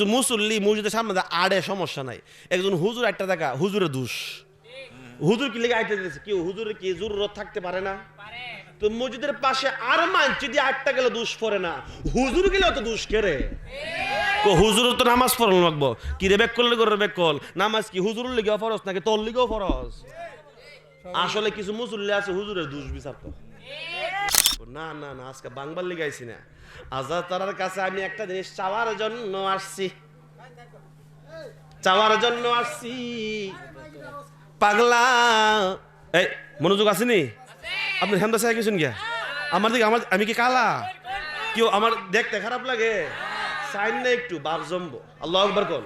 কিছু মুসল্লি মসজিদের সামনে আড়ে, সমস্যা নাই। একজন হুজুর একটা দেখা হুজুরের দোষ। হুজুর কি লেগে আইতে দিতেছে? কেউ হুজুরের কি জরুরত থাকতে পারে না? তো মসজিদের পাশে আর মানছি দিয়ে আটটা গেলে দুষ পড়ে না, হুজুর গেলে অত দুষ কেরে কো হুজুর তো নামাজ পড়ানো লাগবো। কি রে বেক করলে করে বেক কল নামাজ কি হুজুরের লিগেও ফরজ নাকি তোর লিগেও ফরজ? আসলে কিছু মুসল্লি আছে, হুজুরের দুষ বিচার তো না না না, আজকে বাংবার লিগে আইছি না। আজাদ তারার কাছে আমি একটা জিনিস চাওয়ার জন্য আসছি। চাওয়ার জন্য আসছি। পাগলা। এই, মনোযোগ আসেনি? আপনি হেমদা সাহেব গেছেন গিয়া? আমার দিকে, আমার, আমি কি কালা? কেউ আমার দেখতে খারাপ লাগে? সাইন না একটু, বাপ জম্বো। আল্লাহ আকবার কল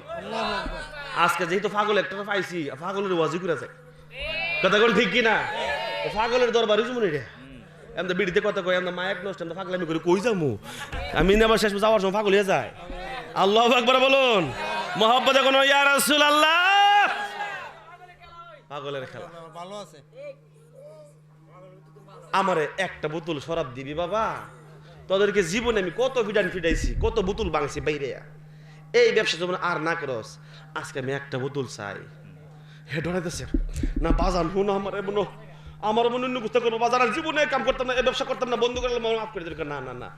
আজকে যেহেতু পাগল একটা পাইছি পাগলের ওয়াজি করে আছে কথা কোন ঠিক কি না ও পাগলের দরবারে জুমুনি রে। এমন বিড়িতে কথা কই এমন মায়াক নষ্ট এমন পাগলামি করে কই যামু? আমি নেবার শেষ যাওয়ার সময় পাগল হয়ে যায়। আল্লাহ আকবার বলুন। মোহাম্মদ এখন ইয়া রাসূল আল্লাহ পাগলের খেলা। ভালো আছে। আমারে একটা বোতল শরাব দিবি বাবা। তোদেরকে জীবনে আমি কত বিডান ফিডাইছি কত বোতল বাংছি বাইরে। এই ব্যবসা যেমন আর না করস। আজকে আমি একটা বোতল চাই। হে ডরাইতেছে। না বাজান হুন আমার এমন আমার মনে অন্য বুঝতে করব আর জীবনে কাম করতাম না এই ব্যবসা করতাম না, বন্ধ করলে মাফ করে দিল। না না না।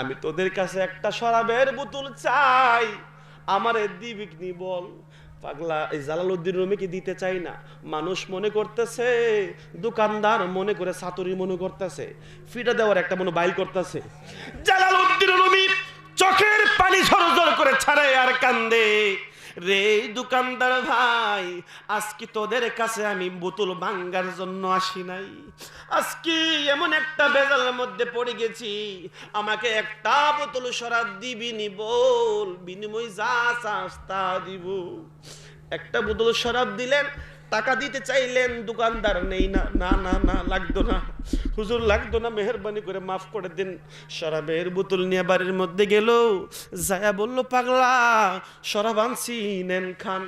আমি তোদের কাছে একটা শরাবের বোতল চাই। আমারে দিবিক নি বল? পাগলা, এই জালালউদ্দিন রুমিকে দিতে চাই না? মানুষ মনে করতেছে, দোকানদার মনে করে সাতুরি মনে করতেছে ফিটা দেওয়ার একটা মনে বাইল করতেছে। জালালউদ্দিন রুমি চোখের পানি ঝরঝর করে ছাড়ে আর কান্দে। রে দোকানদার ভাই, আজকে তোদের কাছে আমি বোতল ভাঙ্গার জন্য আসি নাই। আজকে এমন একটা বেজালের মধ্যে পড়ে গেছি, আমাকে একটা বোতল সরাব দিবি নি বল, বিনিময় যা চাস তা দিব। একটা বোতল শরাব দিলেন টাকা দিতে চাইলেন, দোকানদার নেই, না না না না, লাগতো না। হুজুর লাগতো না, মেহরবানি করে মাফ করে দিন। শরাবের বোতল নিয়ে বাড়ির মধ্যে গেল। জায়া বলল, পাগলা, শরাব আনছি, নেন, খান।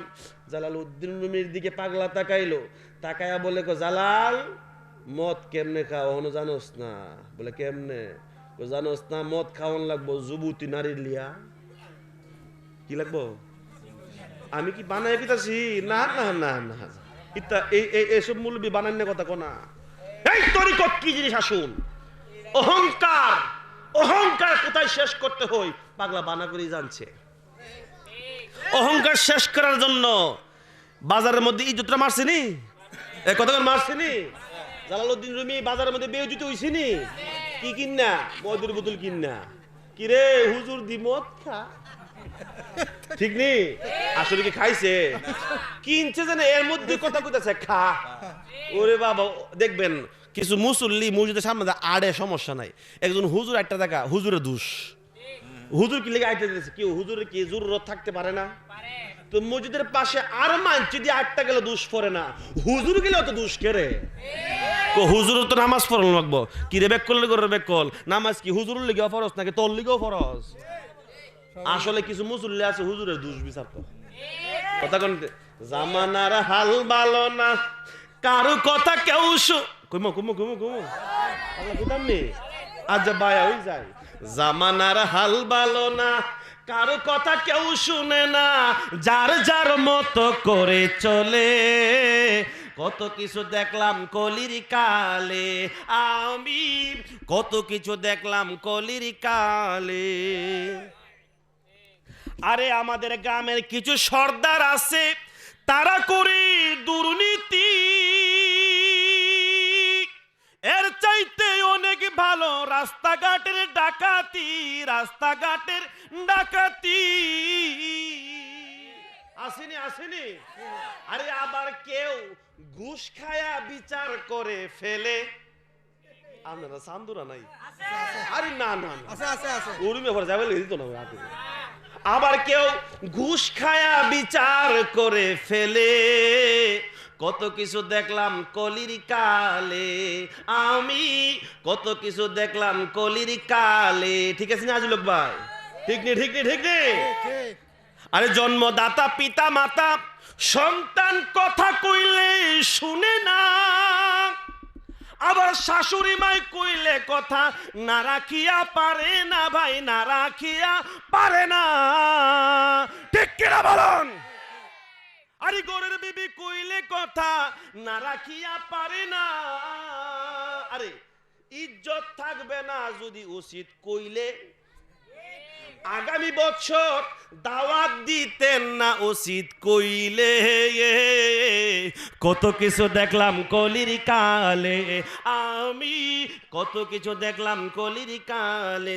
জালাল উদ্দিন রুমির দিকে পাগলা তাকাইলো। তাকায়া বলে, কো জালাল, মদ কেমনে খাও হনো জানোস না? বলে, কেমনে? জানোস না, মদ খাওয়ান লাগবো, যুবতী নারীর লিয়া। কি লাগবো? আমি কি বানাই পিতাছি না না না না। বানান্য কথা কোনা এই তরিকত কি জিনিস আসুন? অহংকার অহংকার কোথায় শেষ করতে পাগলা বানা জানছে। অহংকার শেষ করার জন্য বাজারের মধ্যে ইজ্জতটা মারছিনি এ, কতক্ষণ মারছিনি জালালউদ্দিন রুমি বাজারের মধ্যে বেউজিত হইছিনি কি কিন্না? মধুর বোতল কিন্না? কি রে হুজুর দি মদ খা। ঠিক নেই আসলে কি খাইছে? কিনছে জানে এর মধ্যে কথা কইতাছে খা। ওরে বাবা দেখবেন কিছু মুসল্লি মসজিদের সামনে আড়ে সমস্যা নাই। একজন হুজুর একটা দেখা দোষ। হুজুর কি লেগে আইতে কেউ হুজুরের কি জরুরত থাকতে পারে না? তো মসজিদের পাশে আর মানছি দিয়ে আটটা গেলে দুষ পড়ে না। হুজুর গেলে অত দুষ কেরে কো হুজুর তো নামাজ পড়ানো লাগবো। কি রে বেক করলে করে বেক কল? নামাজ কি হুজুর লিগেও ফরজ নাকি তোর লিগেও ফরজ? আসলে কিছু মুসল্লি আছে, হুজুরের দুষ বিচার তো কথা কোন জামানার হাল ভালো না, কারও কথা কেউ কুমো কুমো কুমো কুমো আজ যা বায়া হই যায় জামানার হাল ভালো না, কারও কথা কেউ শুনে না, যার যার মতো করে চলে। কত কিছু দেখলাম কলির কালে, আমি কত কিছু দেখলাম কলির কালে। আরে আমাদের গ্রামের কিছু সর্দার আছে তারা করে দুর্নীতি। এর চাইতে অনেক ভালো রাস্তাঘাটের ডাকাতি রাস্তাঘাটের ডাকাতি। আসেনি আসেনি? আরে আবার কেউ ঘুষ খায়া বিচার করে ফেলে? আপনারা সান্দুরা নাই? আরে না না উরুমে ভরে যাবে দিত না। আবার কেউ ঘুষ খায়া বিচার করে ফেলে। কত কিছু দেখলাম কলির কালে, আমি কত কিছু দেখলাম কলির কালে। ঠিক আছে না, আজুলক ভাই? ঠিক নেই ঠিক নেই ঠিক নেই আরে জন্মদাতা পিতা মাতা সন্তান কথা কইলে শুনে না। আবার শাশুড়ি মাই কইলে কথা, না রাখিয়া পারে না ভাই, না রাখিয়া পারে না। ঠিক কিনা বলুন? আরে গোরের বিবি কইলে কথা, না রাখিয়া পারে না। আরে, ইজ্জত থাকবে না যদি উচিত কইলে। আগামী বছর দাওয়াত দিতেন না উচিত কইলে। কত কিছু দেখলাম কলির কালে, আমি কত কিছু দেখলাম কলির কালে।